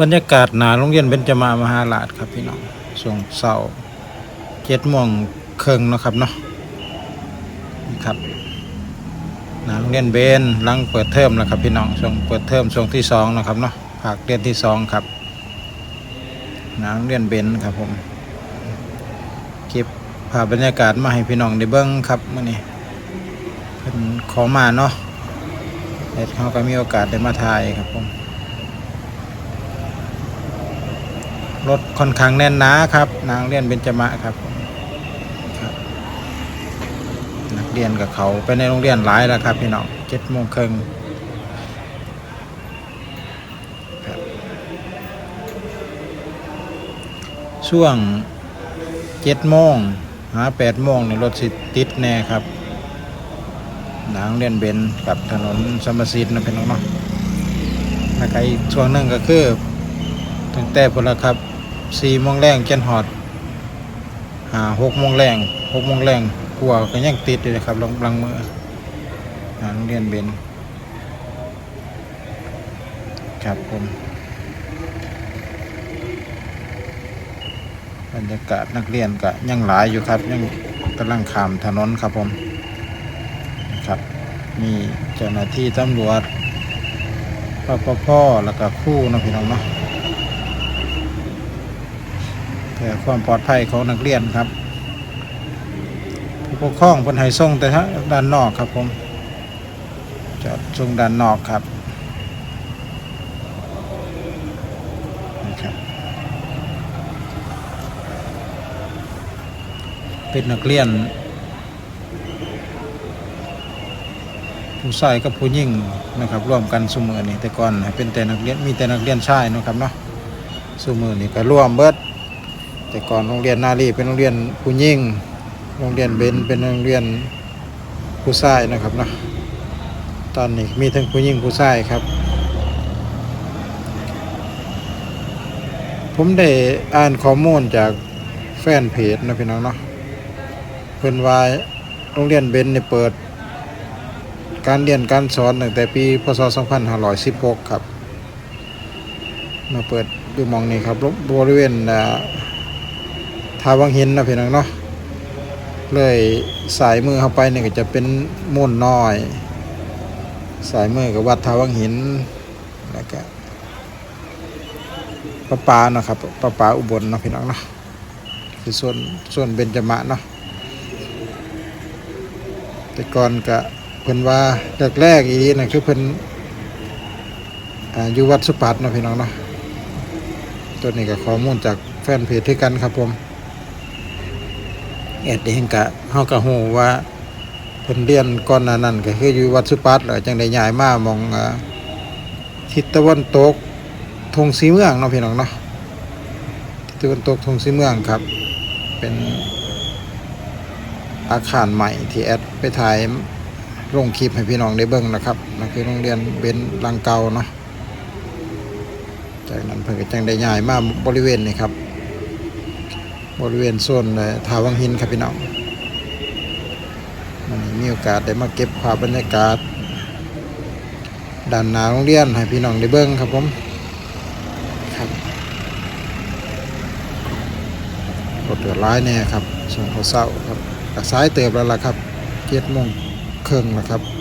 บรรยากาศหนาโรงเรียนเบญจมามหาราชครับพี่น้องช่งเสาร์เจ็ดโมงเครึ่งนะครับเนาะนี่ครับหนาโรงเรียนเบนหลังเปิดเทอมแล้วครับพี่น้องช่วงเปิดเทอมช่วงที่สองนะครับเนาะภาคเรียนที่สองครับหนาโรงเรียนเบนครับผมเก็บภาพบรรยากาศมาให้พี่น้องได้เบิ้งครับมื่อนี้เพิ่นขอมาเนาะแต่เขาก็มีโอกาสได้มาถ่ายครับผม รถค่อนข้างแน่นหนาครับ นางเรียนเบญจมะครับนักเรียนกับเขาไปในโรงเรียนหลายแล้วครับพี่น้องเจ็ดโมงครึ่งช่วงเจ็ดโมงหาแปดโมงในรถสิติดแน่ครับนางเรียนเบนกับถนนสมศิษนะพี่น้องเนาะแล้วก็อีกช่วงหนึงก็คือตั้งแต่พลครับ สี่โมงแรงเจนหอดหาหกโมงแรงหกโมงแรงกลัวก็ยังติดอยู่นะครับลังลังมือหาโรงเรียนเบนครับผมบรรยากาศนักเรียนก็ยังหลายอยู่ครับ ยังกำลังขามถนนครับผมนะครับมีเจ้าหน้าที่ตำรวจปปพแล้วก็คู่นะพี่น้องเนาะ เพื่อความปลอดภัยของนักเรียนครับ ผู้ปกครองเพิ่นให้ส่งแต่ทาด้านนอกครับผมจอดส่งด้านนอกครับนะครับเป็นนักเรียน ผู้ชายกับผู้หญิงนะครับร่วมกันสมือนี่แต่ก่อนเป็นแต่นักเรียนมีแต่นักเรียนชายนะครับเนาะสมือนี่ก็ร่วมเบิด แต่ก่อนโรงเรียนนารีเป็นโรงเรียนผู้หญิงโรงเรียนเบนเป็นโรงเรียนผู้ชายนะครับเนาะตอนนี้มีทั้งผู้หญิงผู้ชายครับ ผมได้อ่านข้อมูลจากแฟนเพจนะพี่น้องเนาะเพิ่นว่าโรงเรียนเบนเนี่ยเปิด การเรียนการสอนตั้งแต่ปีพศ 2516 ครับ มาเปิดดูมองนี้ครับ บริเวณอ่า ทาวังหินนะพี่น้องเนาะเลยสายมือเข้าไปเนี่ยก็จะเป็นมุ่นน้อย สายมือกับวัดทาวังหินแล้วก็ปะปาเนาะครับปะปาอุบลเนาะพี่น้องเนาะคือส่วนส่วนเบญจมะเนาะแต่ก่อนก็เพิ่นว่าแรกๆอีนะคือเพิ่นอ่าอยู่วัดสุปัตเนาะพี่น้องเนาะตัวนี้ก็ข้อมูลจากแฟนเพจที่กันครับผม แอดเองกะเฮาก็ฮู้ว่าเพิ่นเรียนก่อนหน้านั้นก็คืออยู่วัดสุปัตแล้วจังได้ย้ายมามองทิศตะวันตกทงสีเมืองเนาะพี่น้องเนาะทิศตะวันตกทงสีเมืองครับ เป็นอาคารใหม่ที่แอดไปถ่ายลงคลิปให้พี่น้องได้เบิ่งนะครับนั่นคือโรงเรียนเบนลังเกาเนาะจากนั้นเพิ่นก็จังได้ย้ายมาบริเวณนี้ครับ บริเวณโซนทาวังหินครับพี่น้องวันนี้มีโอกาสได้มาเก็บภาพบรรยากาศด้านหน้าโรงเรียนให้พี่น้องได้เบิ่งครับผมครับรถเดือดร้ายแน่ครับส่งเขาเศร้าครับกระสายเติบแล้วล่ะครับเจ็ดโมงครึ่งแล้วครับ